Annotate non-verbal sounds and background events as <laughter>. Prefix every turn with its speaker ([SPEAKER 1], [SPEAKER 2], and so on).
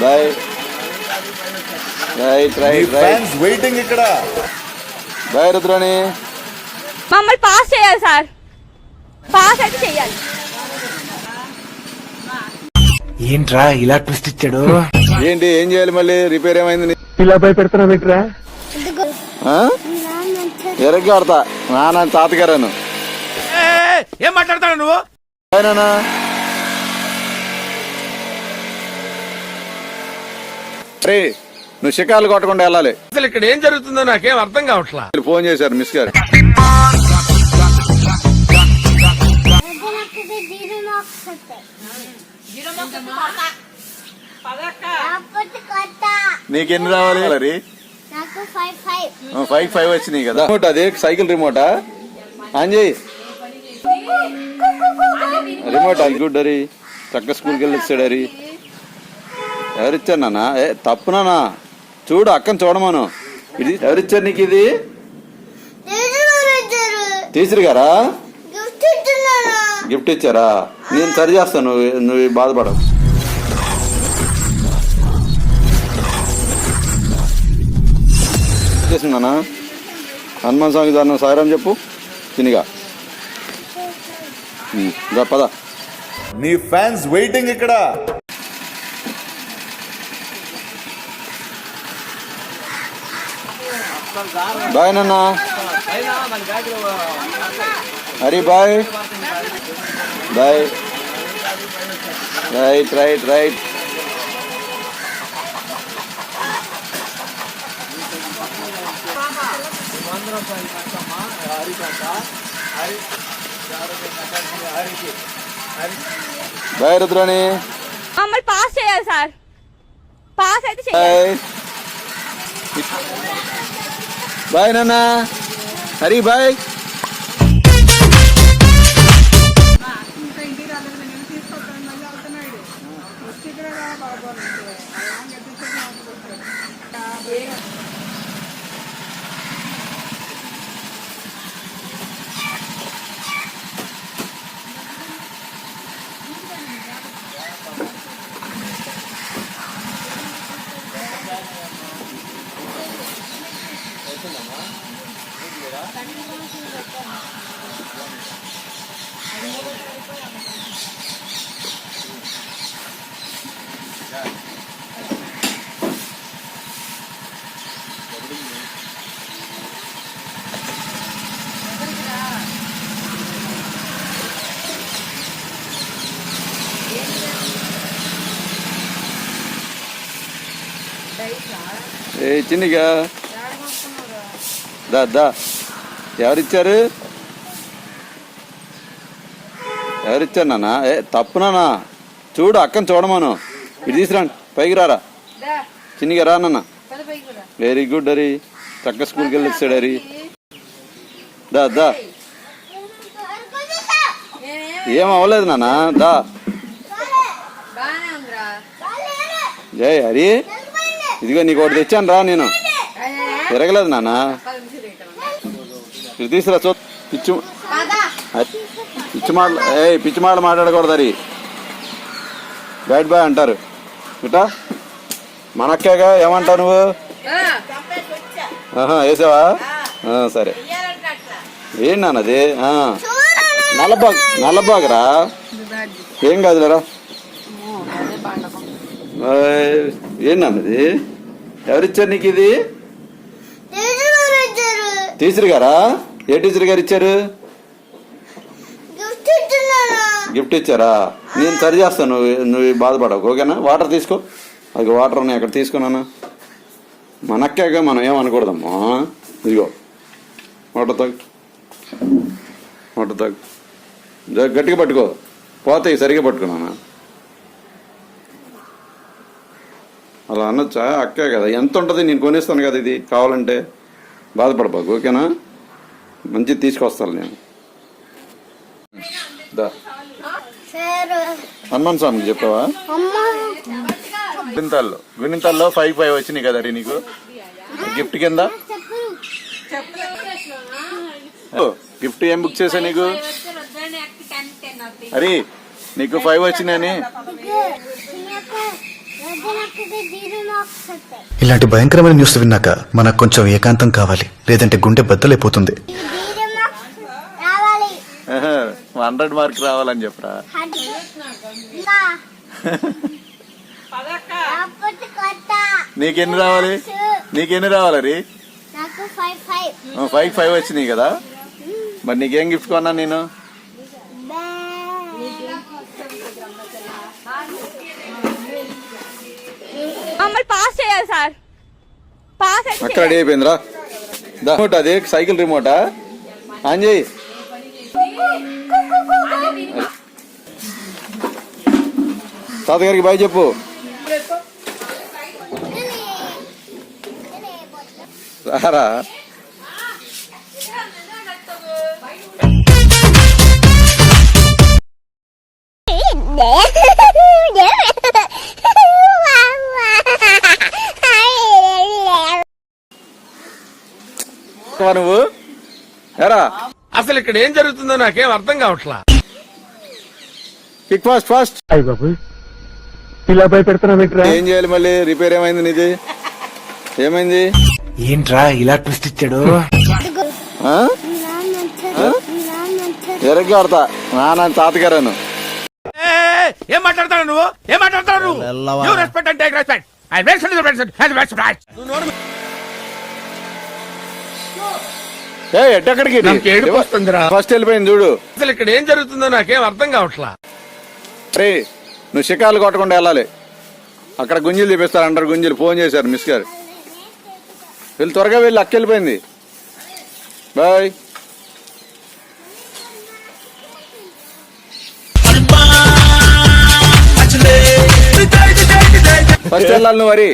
[SPEAKER 1] Bye right right right
[SPEAKER 2] fans waiting ఇక్కడ.
[SPEAKER 1] Bye Rudrani
[SPEAKER 3] మమ్మల్ని pass చేయాలి సార్ పాస్ అయితే చేయాలి.
[SPEAKER 4] ఏంట్రా ఇలా ట్విస్ట్ ఇచ్చాడు?
[SPEAKER 1] ఏంటి ఏం చేయాలి మళ్ళీ? రిపేర్ ఏమైంది నీ-
[SPEAKER 4] ఇలా భయపెడుతున్నావు ఏంట్రా?
[SPEAKER 1] ఎరగ్గా ఆడతా నాన్న తాతగారాను.
[SPEAKER 5] ఏం మాట్లాడతాడు నువ్వు?
[SPEAKER 1] రే నువ్వు షికార్లు కొట్టకుండా వెళ్ళాలి.
[SPEAKER 5] అసలు ఇక్కడ ఏం జరుగుతుందో నాకేం అర్థం కావట్లా.
[SPEAKER 1] వీళ్ళు ఫోన్ చేశారు మిస్ గారు.
[SPEAKER 6] జీరో మార్క్స్ వస్తాయి కాకపోతే కొత్త
[SPEAKER 1] నీకు ఎన్ని రావాలి
[SPEAKER 6] నాకు ఫైవ్ ఫైవ్
[SPEAKER 1] వచ్చినాయి కదా. రిమోట్ అదే సైకిల్ రిమోటా? ఆన్ చేయి రిమోట్ అది గుడ్ అరి చక్క స్కూల్కి వెళ్ళి వచ్చాడు అరి ఎవరిచ్చారు నాన్న ఏ తప్పునానా చూడు అక్కని చూడమను. ఇది ఎవరిచ్చారు నీకు ఇది? టీచర్ గారా
[SPEAKER 6] గిఫ్ట్
[SPEAKER 1] ఇచ్చారా? నేను సరి చేస్తాను నువ్వు నువ్వు బాధపడవు చేసిందన్నా హనుమాన్ స్వామి దాన్ని సాయిరాం చెప్పు. తినిగా. పద.
[SPEAKER 2] నీ ఫ్యాన్స్ వెయిటింగ్ ఇక్కడ.
[SPEAKER 1] బాయ్ నాన్న. Hari bye. Bye. Right right right. Bye Rudrani.
[SPEAKER 3] మమ్మల్ని పాస్ చేయాలి సార్. పాస్ అయితే చేయాలి.
[SPEAKER 1] బాయ్ నాన్న హరి బాయ్ Yeah. ఏ చిన్నిగా. దా దా. ఎవరిచ్చారు? ఎవరిచ్చారు నాన్న? ఏ తప్పు నాన్న. చూడు అక్కని చూడమను. ఇటు తీసుకురండి. పైకి రారా. చిన్నిగా రా నాన్న. వెరీ గుడ్ హరి చక్క స్కూల్కి వెళ్ళి వచ్చాడు హరి దా. దా ఏం అవ్వలేదు నాన్న. దా. జై హరి. ఇదిగో నీకు ఒకటి తెచ్చాను రా నేను. తిరగలేదు నాన్న. ఇది తీసురా చూ. పిచ్చు పిచ్చి మాటలు ఏ పిచ్చి మాటలు మాట్లాడకూడదు అది. బ్యాడ్ బాయ్ అంటారు. ఇటా మనక్కేగా ఏమంటావు నువ్వు? వేసావా? సరే. ఏంటి నాన్న అది? నల్లబాగ్ నల్లబాగ్ రా ఏం కాదులేరా ఏంటన్నది ఎవరిచ్చారు నీకు ఇది? టీచర్ గారా? ఏ టీచర్ గారు ఇచ్చారు?
[SPEAKER 6] గిఫ్ట్
[SPEAKER 1] ఇచ్చారా? నేను సరి చేస్తాను నువ్వు నువ్వు బాధపడవు ఓకేనా? వాటర్ తీసుకో. అది వాటర్ ఉన్నాయి అక్కడ తీసుకున్నాను మనక్కాక మనం ఏమనకూడదమ్మా ఇదిగో వాటర్ తాగు. వాటర్ తాగు. గట్టిగా పట్టుకో. పోతాయి సరిగా పట్టుకున్నాను అలా అనొచ్చా? అక్కే కదా. ఎంత ఉంటుంది నేను కొనేస్తాను కదా ఇది. కావాలంటే బాధపడబాకు ఓకేనా? మంచిది తీసుకొస్తాను నేను. హనుమాన్ స్వామికి చెప్పావా? గుణింతాల్లో గుణింతాల్లో ఫైవ్ ఫైవ్ వచ్చినాయి కదా రీ నీకు? గిఫ్ట్ కింద? ఓ, గిఫ్ట్ ఏం బుక్ చేశా నీకు? అరే నీకు ఫైవ్ వచ్చినాయని?
[SPEAKER 7] ఇలాంటి భయంకరమైన న్యూస్ విన్నాక మనకు కొంచెం ఏకాంతం కావాలి. లేదంటే గుండె బద్దలైపోతుంది.
[SPEAKER 1] హండ్రెడ్ మార్క్ రావాలని చెప్పరా? నీకెన్ని రావాలి? నీకెన్ని రావాలి రీ?
[SPEAKER 6] నాకు ఫైవ్ ఫైవ్
[SPEAKER 1] ఫైవ్ ఫైవ్ వచ్చినాయి కదా? మరి నీకేం గిఫ్ట్ కొన్నా నేను?
[SPEAKER 3] మమ్మల్ని పాస్ చేయాలి సార్. పాస్
[SPEAKER 1] అక్కడ రెడీ అయిపోయిందిరా. రిమోట్ అది సైకిల్ రిమోటా. ఆన్ చేయి తాతగారికి బాయ్ చెప్పు. రారా. <laughs> వస్తావా నువ్వు? ఎరా.
[SPEAKER 5] అసలు ఇక్కడ ఏం జరుగుతుందో నాకేం అర్థం కావట్లా.
[SPEAKER 1] పిక్ ఫాస్ట్ ఫాస్ట్
[SPEAKER 4] అయ్య బాబు ఇలా భయపెడుతున్నావేంట్రా
[SPEAKER 1] ఏం చేయాలి మళ్ళీ? రిపేర్ ఏమైంది నీది ఏమైంది?
[SPEAKER 4] ఏంట్రా ఇలా ట్విస్ట్ ఇచ్చాడు?
[SPEAKER 1] ఆ? ఎరగ్గా ఆడతా నాన్న తాతగారాను.
[SPEAKER 5] ఏం మాట్లాడతాడు నువ్వు? ఏం మాట్లాడతాడు నువ్వు? Respect and take respect I respect నువ్వు
[SPEAKER 1] ఏ
[SPEAKER 5] వస్తుందిరా.
[SPEAKER 1] ఫస్ట్ వెళ్ళిపోయింది చూడు.
[SPEAKER 5] అసలు ఇక్కడ ఏం జరుగుతుందో నాకేం అర్థం కావట్లా.
[SPEAKER 1] రే నువ్వు షికార్లు కొట్టకుండా వెళ్ళాలి. అక్కడ గుంజీలు చూపిస్తారు అంటారు గుంజీలు. ఫోన్ చేశారు మిస్ గారు. వెళ్ళి త్వరగా వెళ్ళి అక్క వెళ్ళిపోయింది. బాయ్. ఫస్ట్ వెళ్ళాలి నువ్వు వరి